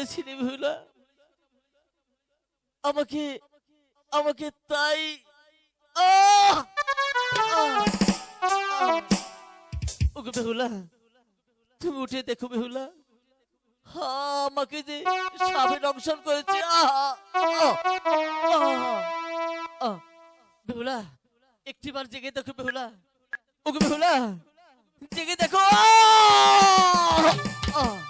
বলেছিলি ভুলা আমাকে আমাকে তাই ওকে বেহুলা, তুমি উঠে দেখো বেহুলা আমাকে যে সাপে দংশন করেছে, আহ! আহ! আহ! বেহুলা, একটিবার জেগে দেখো বেহুলা ওকে বেহুলা, জেগে দেখো আহ!